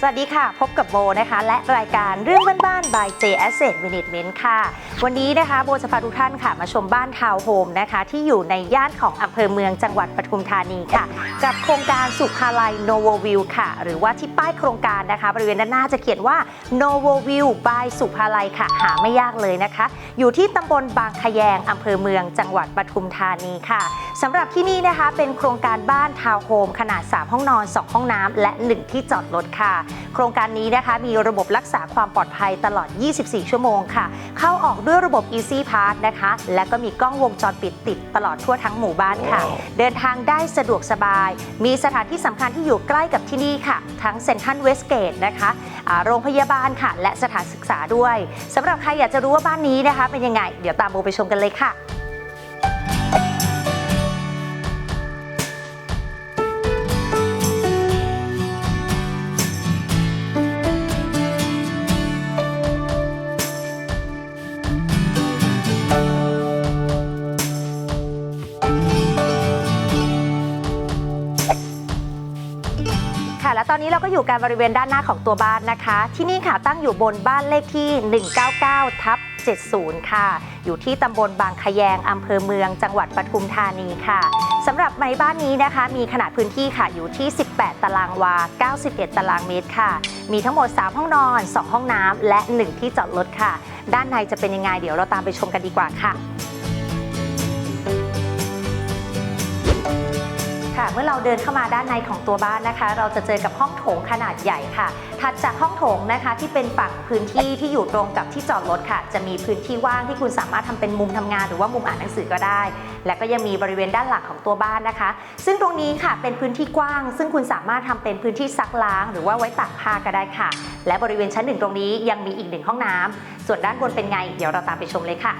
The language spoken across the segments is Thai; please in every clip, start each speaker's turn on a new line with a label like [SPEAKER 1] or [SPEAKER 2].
[SPEAKER 1] สวัสดีค่ะ พบกับโบนะคะ และรายการเรื่องบ้านๆ by J Asset Management ค่ะ วันนี้นะคะโบจะพาทุกท่านค่ะ มาชมบ้านทาวน์โฮมนะคะ ที่อยู่ในย่านของอำเภอเมืองจังหวัดปทุมธานีค่ะ กับโครงการสุภาลัย Novo View ค่ะ หรือว่าที่ป้ายโครงการนะคะ บริเวณด้านหน้าจะเขียนว่า Novo View by สุภาลัยค่ะ หาไม่ยากเลยนะคะ อยู่ที่ตำบลบางขยงอำเภอเมืองจังหวัดปทุมธานีค่ะสำหรับที่นี่นะคะเป็นโครงการบ้านทาวน์โฮมขนาด 3 ห้องนอน 2 ห้องน้ำและ 1 ที่จอดรถค่ะโครงการนี้นะคะมีระบบรักษาความปลอดภัยตลอด 24 ชั่วโมงค่ะ เข้าออกด้วยระบบ Easy Pass นะคะ และก็มีกล้องวงจรปิดติดตลอดทั่วทั้งหมู่บ้านค่ะ เดินทางได้สะดวกสบาย มีสถานที่สำคัญที่อยู่ใกล้กับที่นี่ค่ะ ทั้งเซ็นทรัลเวสเกตนะคะอ่าโรงพยาบาลค่ะ และสถานศึกษาด้วยสำหรับใครอยากจะรู้ว่าบ้านนี้นะคะ เป็นยังไง เดี๋ยวตามโบไปชมกันเลยค่ะ ตอนนี้เราก็อยู่กันบริเวณด้านหน้าของตัวบ้านนะคะ ที่นี่ค่ะตั้งอยู่บนบ้านเลขที่ 199 ทับ 70 ค่ะ อยู่ที่ตำบลบางขยงอำเภอเมือง จังหวัดปทุมธานีค่ะสำหรับในบ้านนี้นะคะ มีขนาดพื้นที่ค่ะอยู่ที่ 18 ตารางวา 91 ตารางเมตรค่ะ มีทั้งหมด 3 ห้องนอน 2 ห้องน้ำและ 1 ที่จอดรถค่ะ ด้านในจะเป็นยังไงเดี๋ยวเราตามไปชมกันดีกว่าค่ะ ค่ะ เมื่อเราเดินเข้ามาด้านในของตัวบ้านนะคะ เราจะเจอกับห้องโถงขนาดใหญ่ค่ะถัดจากห้องโถงนะคะที่เป็นฝั่งพื้นที่ที่อยู่ตรงกับที่จอดรถค่ะ จะมีพื้นที่ว่างที่คุณสามารถทำเป็นมุมทำงาน หรือว่ามุมอ่านหนังสือก็ได้ และก็ยังมีบริเวณด้านหลังของตัวบ้านนะคะ ซึ่งตรงนี้ค่ะเป็นพื้นที่กว้าง ซึ่งคุณสามารถทำเป็นพื้นที่ซักล้าง หรือว่าไว้ตากผ้าก็ได้ค่ะ และบริเวณชั้นหนึ่งตรงนี้ยังมีอีกหนึ่งห้องน้ำส่วนด้านบนเป็นไง เดี๋ยวเราตามไปชมเลยค่ะ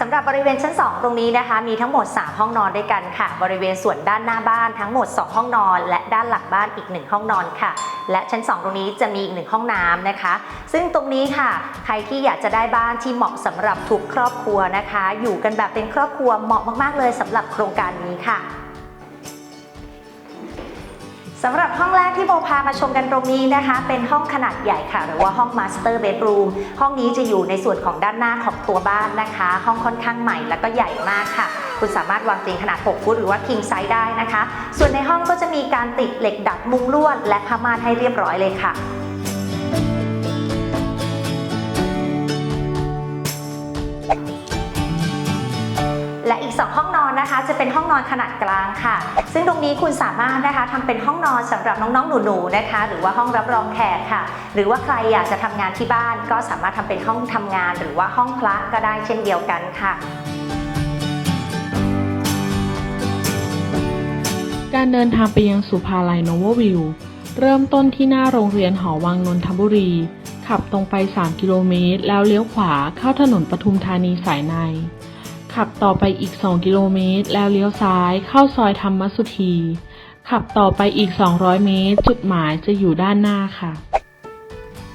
[SPEAKER 1] สำหรับบริเวณชั้น 2 ตรงนี้นะคะ มีทั้งหมด 3 ห้องนอนด้วยกันค่ะ บริเวณส่วนด้านหน้าบ้านทั้งหมด 2 ห้องนอน และด้านหลังบ้านอีก 1 ห้องนอนค่ะ และชั้น 2 ตรงนี้จะมีอีกหนึ่งห้องน้ำนะคะ ซึ่งตรงนี้ค่ะ ใครที่อยากจะได้บ้านที่เหมาะสำหรับทุกครอบครัวนะคะ อยู่กันแบบเป็นครอบครัวเหมาะมากๆเลยสำหรับโครงการนี้ค่ะ สำหรับห้องแรกที่โบพามาชมกันตรงนี้นะคะ เป็นห้องขนาดใหญ่ค่ะ หรือว่าห้องมาสเตอร์เบดรูมห้องนี้จะอยู่ในส่วนของด้านหน้าของตัวบ้านนะคะ ห้องค่อนข้างใหม่แล้วก็ใหญ่มากค่ะ คุณสามารถวางเตียงขนาด 6 ฟุตหรือว่า king size ได้นะคะ ส่วนในห้องก็จะมีการติดเหล็กดัดมุงลวด และผ้าม่านให้เรียบร้อยเลยค่ะ 2 ห้องนอนนะคะ จะเป็นห้องนอนขนาดกลางค่ะ ซึ่งตรงนี้คุณสามารถนะคะทำเป็นห้องนอนสำหรับน้องๆหนูๆนะคะ หรือว่าห้องรับรองแขกค่ะ หรือว่าใครอยากจะทำงานที่บ้าน ก็สามารถทำเป็นห้องทำงาน หรือว่าห้องพระก็ได้เช่นเดียวกันค่ะ
[SPEAKER 2] การเดินทางไปยังสุภาลัยโนโววิวเริ่มต้นที่หน้าโรงเรียนหอวังนนทบุรี ขับตรงไป 3 กิโลเมตร แล้วเลี้ยวขวาเข้าถนนปทุมธานีสายใน ขับต่อไปอีก 2 กิโลเมตร แล้วเลี้ยวซ้ายเข้าซอยธรรมสุธี ขับต่อไปอีก 200 เมตร จุดหมายจะอยู่ด้านหน้าค่ะ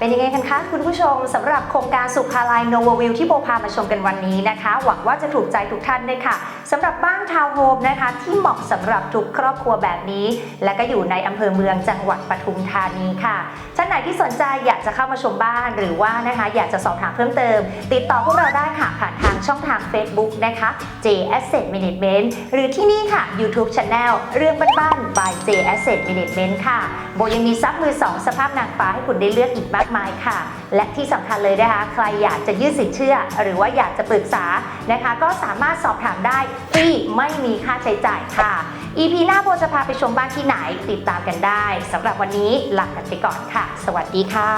[SPEAKER 1] เป็นยังไงกันคะคุณผู้ชมสำหรับโครงการสุภาลัยโนววิวที่โบพามาชมกันวันนี้นะคะ หวังว่าจะถูกใจทุกท่านด้วยค่ะสำหรับบ้านทาวน์โฮมนะคะ ที่เหมาะสำหรับทุกครอบครัวแบบนี้ และก็อยู่ในอำเภอเมืองจังหวัดปทุมธานีค่ะท่านไหนที่สนใจอยากจะเข้ามาชมบ้านหรือว่านะคะ อยากจะสอบถามเพิ่มเติม ติดต่อพวกเราได้ค่ะผ่านทางช่องทาง Facebook นะคะ J Asset Management หรือที่นี่ค่ะ YouTube Channel เรื่องบ้านๆ by J Asset Management ค่ะโบยังมีซับมือ2สภาพนางฟ้าให้คุณได้เลือกอีกมากมายค่ะ และที่สำคัญเลยนะคะ ใครอยากจะยื่นสินเชื่อ หรือว่าอยากจะปรึกษานะคะ ก็สามารถสอบถามได้ฟรีไม่มีค่าใช้จ่ายค่ะ EP หน้าโบจะพาไปชมบ้านที่ไหนติดตามกันได้สำหรับวันนี้ลากันไปก่อนค่ะ สวัสดีค่ะ